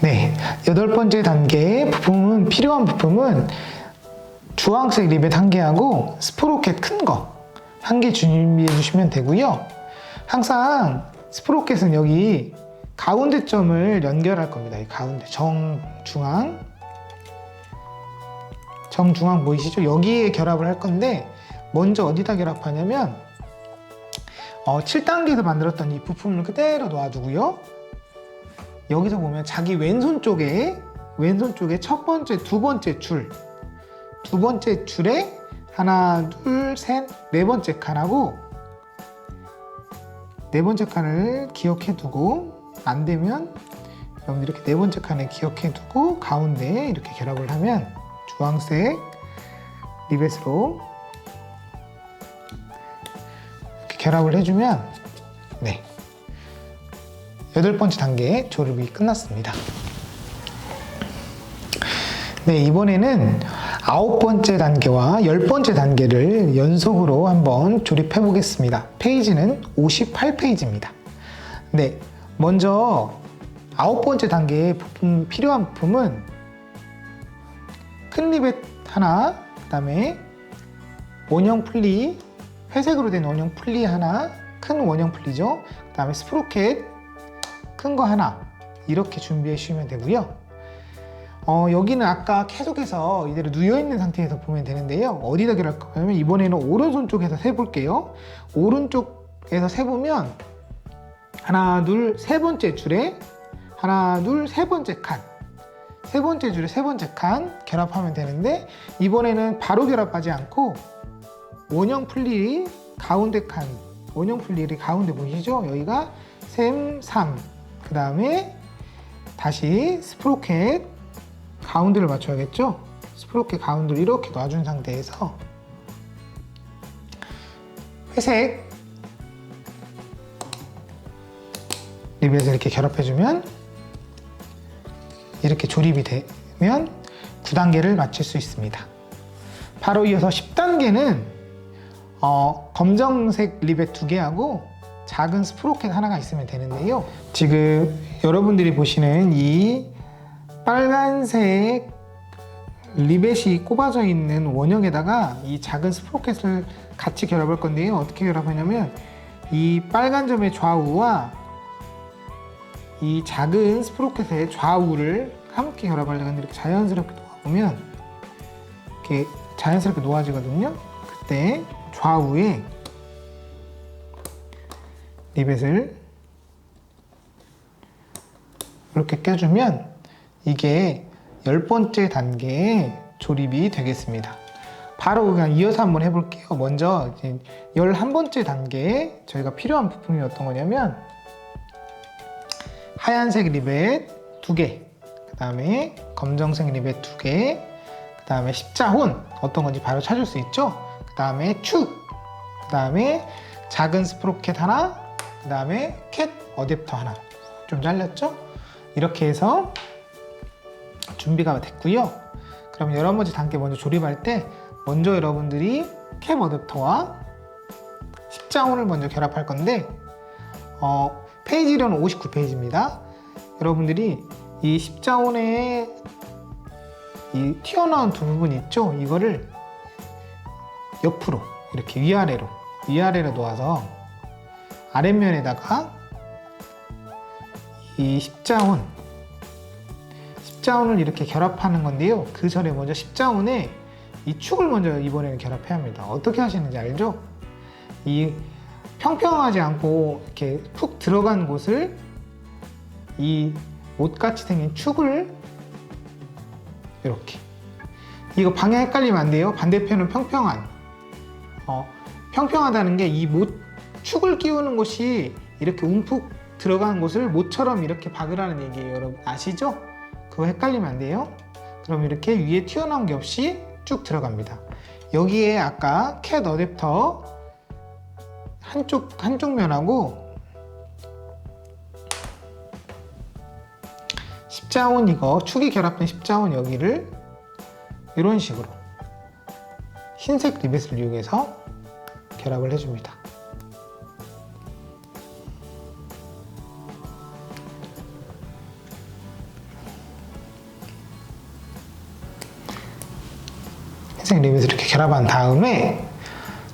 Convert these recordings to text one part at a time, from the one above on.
네, 여덟 번째 단계 부품은 필요한 부품은 주황색 리벳 한 개하고 스프로켓 큰 거 한 개 준비해 주시면 되고요. 항상 스프로켓은 여기 가운데 점을 연결할 겁니다. 이 가운데 정중앙 정중앙 보이시죠? 여기에 결합을 할 건데 먼저 어디다 결합하냐면 어, 7단계에서 만들었던 이 부품을 그대로 놓아두고요. 여기서 보면 자기 왼손 쪽에 왼손 쪽에 첫 번째, 두 번째 줄, 두 번째 줄에 하나, 둘, 셋, 네 번째 칸하고 네 번째 칸을 기억해 두고 안 되면 여러분 이렇게 네 번째 칸을 기억해 두고 가운데에 이렇게 결합을 하면 주황색 리벳으로 이렇게 결합을 해주면 네 여덟 번째 단계 조립이 끝났습니다. 네, 이번에는 아홉 번째 단계와 열 번째 단계를 연속으로 한번 조립해 보겠습니다. 페이지는 58페이지입니다. 네, 먼저 아홉 번째 단계에 부품, 필요한 부품은 큰 리벳 하나, 그 다음에 원형 풀리, 회색으로 된 원형 풀리 하나, 큰 원형 풀리죠. 그 다음에 스프로켓 큰 거 하나 이렇게 준비해 주시면 되고요. 어, 여기는 아까 계속해서 이대로 누워 있는 상태에서 보면 되는데요. 어디다 결할 거냐면 이번에는 오른손 쪽에서 세 볼게요. 오른쪽에서 세 보면 하나, 둘, 세 번째 줄에 하나, 둘, 세 번째 칸. 세 번째 줄에 세 번째 칸 결합하면 되는데 이번에는 바로 결합하지 않고 원형 풀리 가운데 칸 원형 풀리를 가운데 보이시죠? 여기가 셈, 3. 그 다음에 다시 스프로켓 가운데를 맞춰야겠죠? 스프로켓 가운데를 이렇게 놔준 상태에서 회색 리벳을 이렇게 결합해주면 이렇게 조립이 되면 9단계를 맞출 수 있습니다. 바로 이어서 10단계는 어, 검정색 리벳 두 개하고 작은 스프로켓 하나가 있으면 되는데요. 지금 여러분들이 보시는 이 빨간색 리벳이 꼽아져 있는 원형에다가 이 작은 스프로켓을 같이 결합할 건데요. 어떻게 결합하냐면 이 빨간 점의 좌우와 이 작은 스프로켓의 좌우를 함께 결합하려고 하는데 이렇게 자연스럽게 놓아보면 이렇게 자연스럽게 놓아지거든요. 그때 좌우에 리벳을 이렇게 껴주면 이게 열 번째 단계의 조립이 되겠습니다. 바로 그냥 이어서 한번 해볼게요. 먼저 열한 번째 단계에 저희가 필요한 부품이 어떤 거냐면 하얀색 리벳 두 개, 그 다음에 검정색 리벳 두 개, 그 다음에 십자혼 어떤 건지 바로 찾을 수 있죠. 그 다음에 축, 그 다음에 작은 스프로켓 하나, 그 다음에 캣 어댑터 하나 좀 잘렸죠? 이렇게 해서 준비가 됐고요. 그럼 여러 번째 단계 먼저 조립할 때 먼저 여러분들이 캡 어댑터와 십자혼을 먼저 결합할 건데 어, 페이지로는 59페이지입니다. 여러분들이 이 십자혼의 이 튀어나온 두 부분 있죠? 이거를 옆으로 이렇게 위아래로 위아래로 놓아서 아랫면에다가 이 십자혼 십자혼을 이렇게 결합하는 건데요. 그 전에 먼저 십자혼에 이 축을 먼저 이번에는 결합해야 합니다. 어떻게 하시는지 알죠? 이 평평하지 않고 이렇게 푹 들어간 곳을 이 못같이 생긴 축을 이렇게 이거 방향 헷갈리면 안 돼요. 반대편은 평평한 어, 평평하다는 게 이 못 축을 끼우는 곳이 이렇게 움푹 들어간 곳을 못처럼 이렇게 박으라는 얘기예요. 여러분 아시죠? 그거 헷갈리면 안 돼요. 그럼 이렇게 위에 튀어나온 게 없이 쭉 들어갑니다. 여기에 아까 캣 어댑터 한쪽 한쪽 면하고 십자원 이거 축이 결합된 십자원 여기를 이런 식으로 흰색 리벳을 이용해서 결합을 해줍니다. 결합한 다음에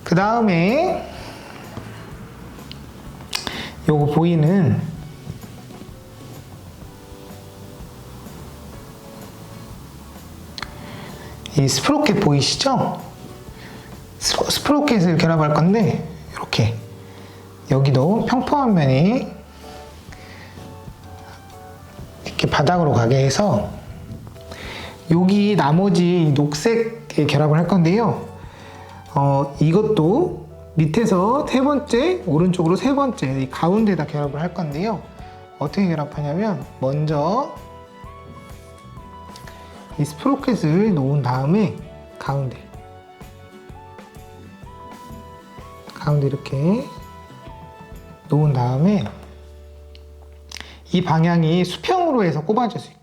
그 다음에 요거 보이는 이 스프로켓 보이시죠? 스- 스프로 켓을 결합할 건데 이렇게 여기도 평평한 면이 이렇게 바닥으로 가게 해서 여기 나머지 이 녹색에 결합을 할 건데요. 어, 이것도 밑에서 세 번째, 오른쪽으로 세 번째, 이 가운데다 결합을 할 건데요. 어떻게 결합하냐면, 먼저 이 스프로켓을 놓은 다음에 가운데, 가운데 이렇게 놓은 다음에 이 방향이 수평으로 해서 꼽아질 수 있게.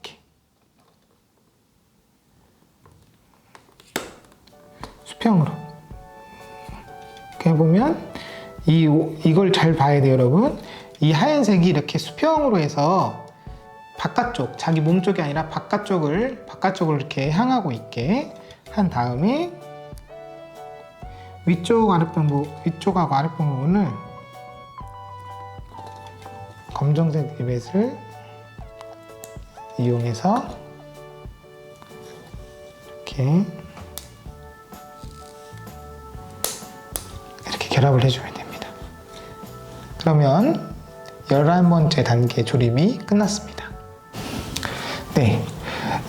수평으로. 이렇게 보면 이 이걸 잘 봐야 돼요, 여러분. 이 하얀색이 이렇게 수평으로 해서 바깥쪽, 자기 몸 쪽이 아니라 바깥쪽을 바깥쪽을 이렇게 향하고 있게 한 다음에 위쪽 아랫변 부 위쪽하고 아랫변 부분을 검정색 리벳을 이용해서 이렇게 결합을 해주면 됩니다. 그러면 11번째 단계 조립이 끝났습니다. 네.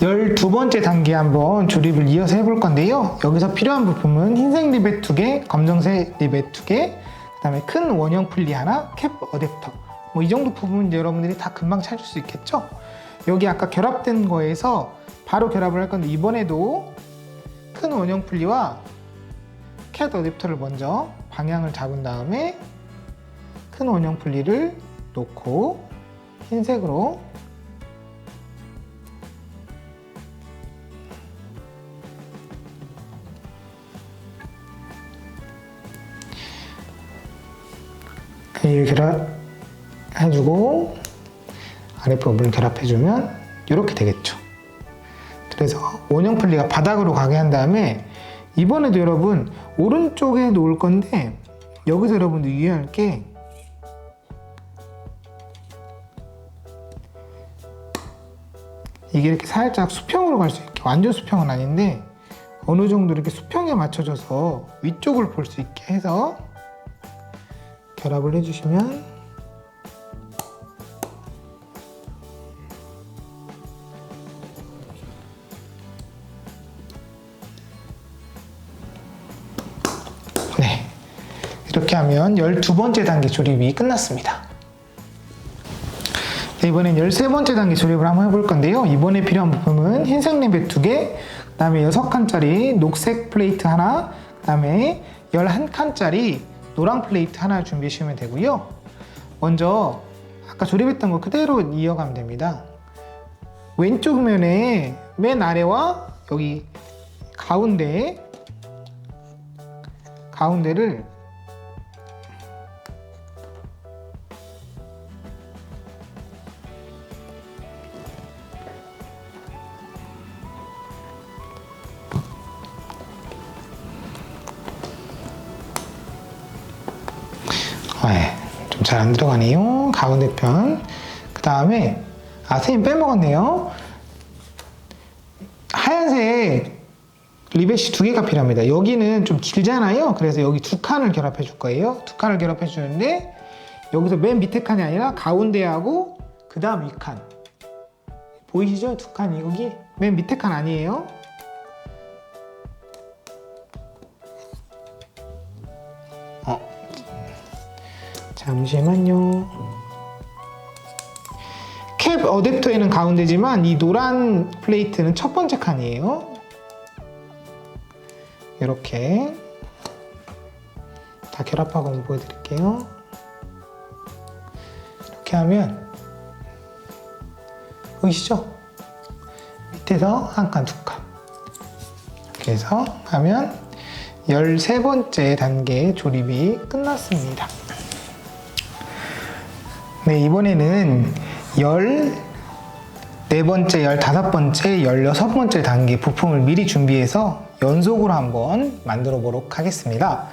12번째 단계 한번 조립을 이어서 해볼 건데요. 여기서 필요한 부품은 흰색 리벳 2개, 검정색 리벳 2개, 그 다음에 큰 원형 플리 하나, 캡 어댑터. 뭐 이 정도 부분은 여러분들이 다 금방 찾을 수 있겠죠? 여기 아까 결합된 거에서 바로 결합을 할 건데 이번에도 큰 원형 플리와 캣 어댑터를 먼저 방향을 잡은 다음에 큰 원형 플리를 놓고 흰색으로 이렇게 결합해주고 아랫부분을 결합해주면 이렇게 되겠죠. 그래서 원형 플리가 바닥으로 가게 한 다음에 이번에도 여러분 오른쪽에 놓을 건데 여기서 여러분들 유의할 게. 이게 이렇게 살짝 수평으로 갈 수 있게 완전 수평은 아닌데 어느 정도 이렇게 수평에 맞춰져서 위쪽을 볼 수 있게 해서 결합을 해주시면 이렇게 하면 12번째 단계 조립이 끝났습니다. 네, 이번엔 13번째 단계 조립을 한번 해볼 건데요. 이번에 필요한 부품은 흰색 리벳 2개, 그 다음에 6칸짜리 녹색 플레이트 하나, 그 다음에 11칸짜리 노랑 플레이트 하나 준비해 주시면 되고요. 먼저 아까 조립했던 거 그대로 이어가면 됩니다. 왼쪽 면에 맨 아래와 여기 가운데 가운데를 안 들어가네요. 가운데 편. 그 다음에, 아, 선생님 빼먹었네요. 하얀색 리벳이 두 개가 필요합니다. 여기는 좀 길잖아요. 그래서 여기 두 칸을 결합해 줄 거예요. 두 칸을 결합해 주는데, 여기서 맨 밑에 칸이 아니라 가운데하고 그 다음 위 칸. 보이시죠? 두 칸이 여기 맨 밑에 칸 아니에요? 잠시만요. 캡 어댑터에는 가운데지만 이 노란 플레이트는 첫 번째 칸이에요. 이렇게 다 결합하고 한번 보여드릴게요. 이렇게 하면 보이시죠? 밑에서 한 칸, 두 칸. 이렇게 해서 하면 13번째 단계 조립이 끝났습니다. 네, 이번에는 14번째, 15번째, 16번째 단계 부품을 미리 준비해서 연속으로 한번 만들어 보도록 하겠습니다.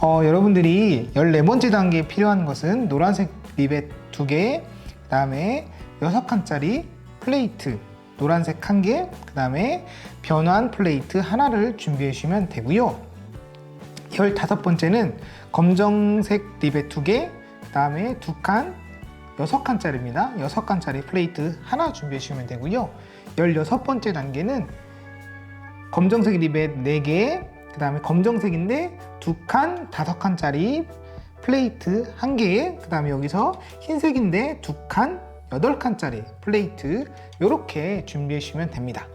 어, 여러분들이 14번째 단계에 필요한 것은 노란색 리벳 2개, 그 다음에 6칸짜리 플레이트, 노란색 1개, 그 다음에 변환 플레이트 하나를 준비해 주시면 되고요. 15번째는 검정색 리벳 2개, 그 다음에 2칸, 6칸짜리입니다. 6칸짜리 플레이트 하나 준비해 주시면 되고요. 16번째 단계는 검정색 리벳 4개, 그 다음에 검정색인데 2칸, 5칸짜리 플레이트 1개에, 그 다음에 여기서 흰색인데 2칸, 8칸짜리 플레이트 이렇게 준비해 주시면 됩니다.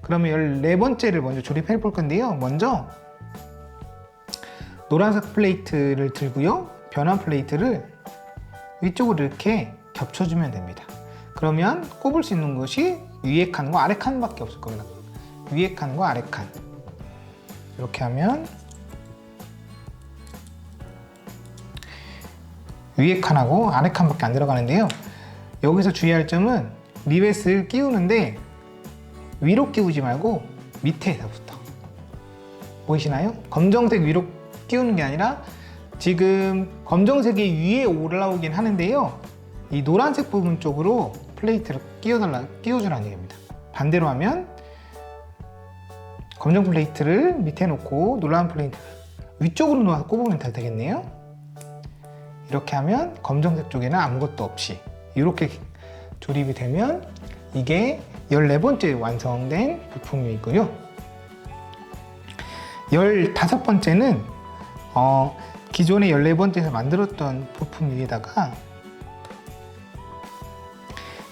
그러면 14번째를 먼저 조립해 볼 건데요. 먼저 노란색 플레이트를 들고요. 변환 플레이트를 위쪽으로 이렇게 겹쳐주면 됩니다. 그러면 꼽을 수 있는 것이 위에 칸과 아래 칸밖에 없을 겁니다. 위에 칸과 아래 칸. 이렇게 하면 위에 칸하고 아래 칸밖에 안 들어가는데요. 여기서 주의할 점은 리벳을 끼우는데 위로 끼우지 말고 밑에서부터 보이시나요? 검정색 위로 끼우는 게 아니라 지금 검정색이 위에 올라오긴 하는데요. 이 노란색 부분 쪽으로 플레이트를 끼워달라, 끼워주라는 얘기입니다. 반대로 하면 검정 플레이트를 밑에 놓고 노란 플레이트를 위쪽으로 놓아서 꼽으면 다 되겠네요. 이렇게 하면 검정색 쪽에는 아무것도 없이 이렇게 조립이 되면 이게 14번째 완성된 부품이고요. 15번째는 어, 기존에 14번째에서 만들었던 부품 위에다가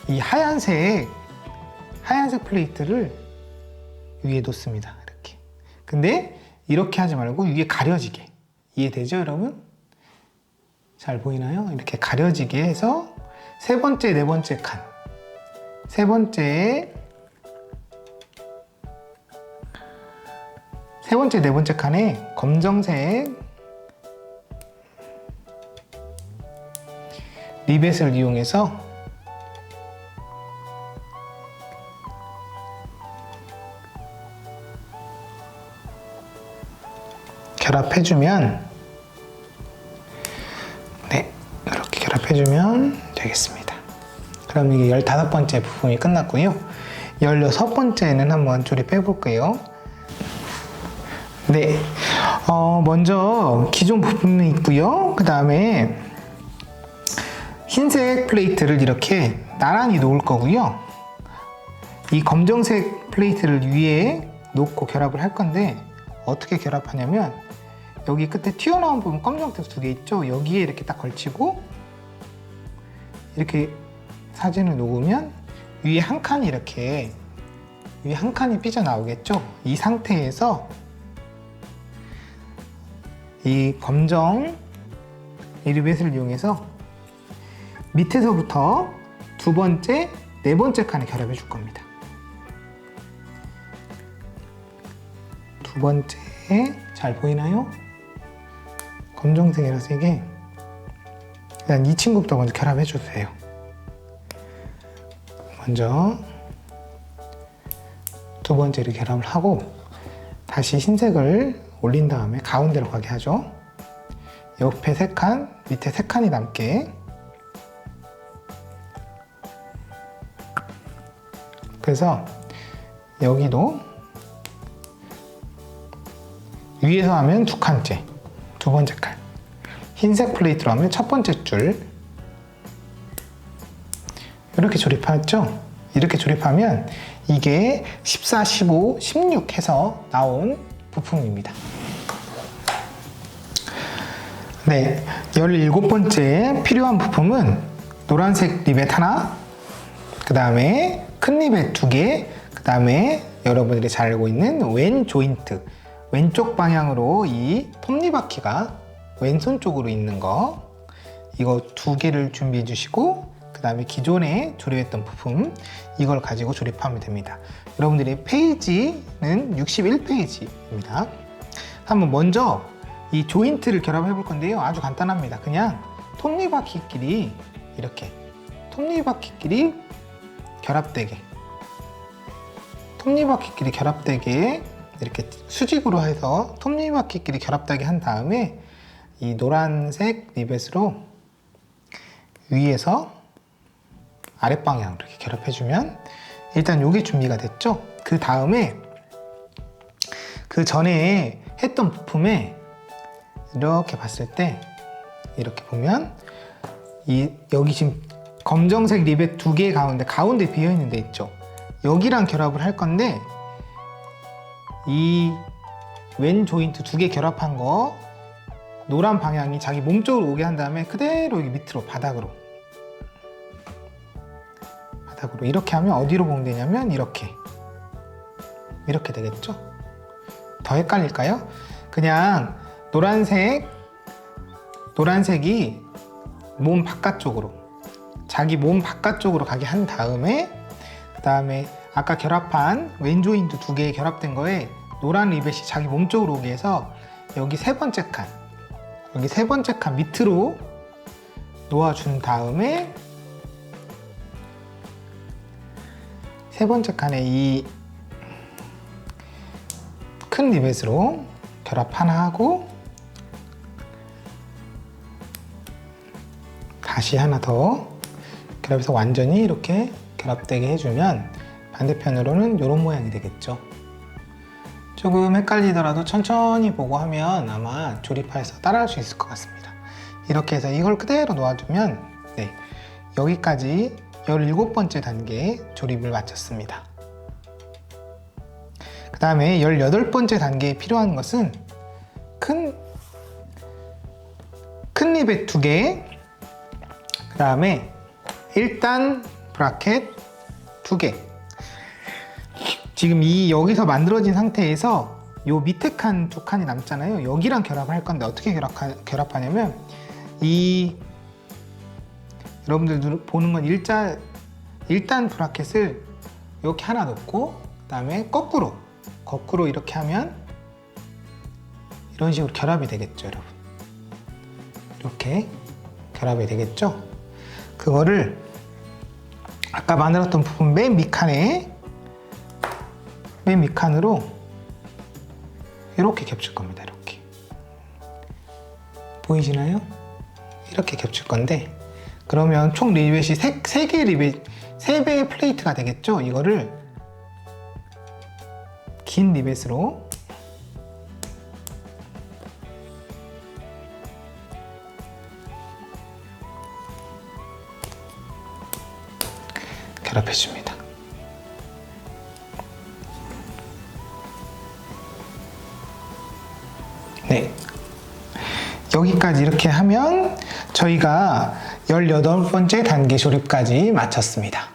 이 하얀색 하얀색 플레이트를 위에 놓습니다. 이렇게. 근데 이렇게 하지 말고 위에 가려지게. 이해되죠, 여러분? 잘 보이나요? 이렇게 가려지게 해서 세 번째, 네 번째 칸. 세 번째, 세 번째, 네 번째 칸에 검정색 리벳을 이용해서 결합해주면 네 이렇게 결합해주면 되겠습니다. 그럼 이게 15번째 부품이 끝났고요. 16번째는 한번 조립해 볼게요. 네 어, 먼저 기존 부품이 있고요. 그 다음에 흰색 플레이트를 이렇게 나란히 놓을 거고요 이 검정색 플레이트를 위에 놓고 결합을 할 건데 어떻게 결합하냐면 여기 끝에 튀어나온 부분 검정색 두 개 있죠? 여기에 이렇게 딱 걸치고 이렇게 사진을 놓으면 위에 한 칸이 이렇게 위에 한 칸이 삐져나오겠죠? 이 상태에서 이 검정 이 리벳을 이용해서 밑에서부터 두 번째, 네 번째 칸에 결합해 줄 겁니다. 두 번째 잘 보이나요? 검정색이라서 이게 일단 이 친구부터 먼저 결합해 돼요. 먼저 두 번째를 결합을 하고 다시 흰색을 올린 다음에 가운데로 가게 하죠. 옆에 세 칸, 밑에 세 칸이 남게 그래서 여기도 위에서 하면 두 칸째, 두 번째 칸. 흰색 플레이트로 하면 첫 번째 줄. 이렇게 조립하죠? 이렇게 조립하면 이게 14, 15, 16 해서 나온 부품입니다. 네, 17번째 필요한 부품은 노란색 리벳 하나, 그 다음에 큰 리벳 두 개, 그 다음에 여러분들이 잘 알고 있는 왼 조인트, 왼쪽 방향으로 이 톱니바퀴가 왼손 쪽으로 있는 거. 이거 두 개를 준비해 주시고 그 다음에 기존에 조립했던 부품 이걸 가지고 조립하면 됩니다. 여러분들의 페이지는 61페이지입니다. 한번 먼저 이 조인트를 결합해 볼 건데요. 아주 간단합니다. 그냥 톱니바퀴끼리 이렇게 톱니바퀴끼리 결합되게 톱니바퀴끼리 결합되게 이렇게 수직으로 해서 톱니바퀴끼리 결합되게 한 다음에 이 노란색 리벳으로 위에서 아랫방향으로 이렇게 결합해주면 일단 요게 준비가 됐죠. 그 다음에 그 전에 했던 부품에 이렇게 봤을 때 이렇게 보면 이 여기 지금 검정색 리벳 두개 가운데 가운데 비어 있는 데 있죠. 여기랑 결합을 할 건데 이 왼 조인트 두 개 결합한 거 노란 방향이 자기 몸 쪽으로 오게 한 다음에 그대로 여기 밑으로 바닥으로 바닥으로 이렇게 하면 어디로 봉되냐면 이렇게 이렇게 되겠죠? 더 헷갈릴까요? 그냥 노란색 노란색이 몸 바깥쪽으로 자기 몸 바깥쪽으로 가게 한 다음에 그 다음에 아까 결합한 왼 조인트 두개 결합된 거에 노란 리벳이 자기 몸 쪽으로 오게 해서 여기 세 번째 칸 여기 세 번째 칸 밑으로 놓아준 다음에 세 번째 칸에 이 큰 리벳으로 결합 하나 하고 다시 하나 더 결합해서 완전히 이렇게 결합되게 해주면 반대편으로는 이런 모양이 되겠죠. 조금 헷갈리더라도 천천히 보고 하면 아마 조립해서 따라할 수 있을 것 같습니다. 이렇게 해서 이걸 그대로 놓아주면 네, 여기까지 17번째 단계 조립을 마쳤습니다. 그 다음에 18번째 단계에 필요한 것은 큰, 큰 리벳 두 개, 그 다음에 1단 브라켓 두 개. 지금 이 여기서 만들어진 상태에서 요 밑에 칸 두 칸이 남잖아요. 여기랑 결합을 할 건데 어떻게 결합하, 결합하냐면 이 여러분들 누- 보는 건 일자 일단 브라켓을 이렇게 하나 놓고 그다음에 거꾸로 거꾸로 이렇게 하면 이런 식으로 결합이 되겠죠, 여러분. 이렇게 결합이 되겠죠? 그거를 아까 만들었던 부분 맨 밑칸에 맨 밑칸으로 이렇게 겹칠 겁니다. 이렇게 보이시나요? 이렇게 겹칠 건데 그러면 총 리벳이 세, 세 개의 리벳 세 배의 플레이트가 되겠죠? 이거를 긴 리벳으로 결합해 줍니다. 네. 여기까지 이렇게 하면 저희가 18번째 단계 조립까지 마쳤습니다.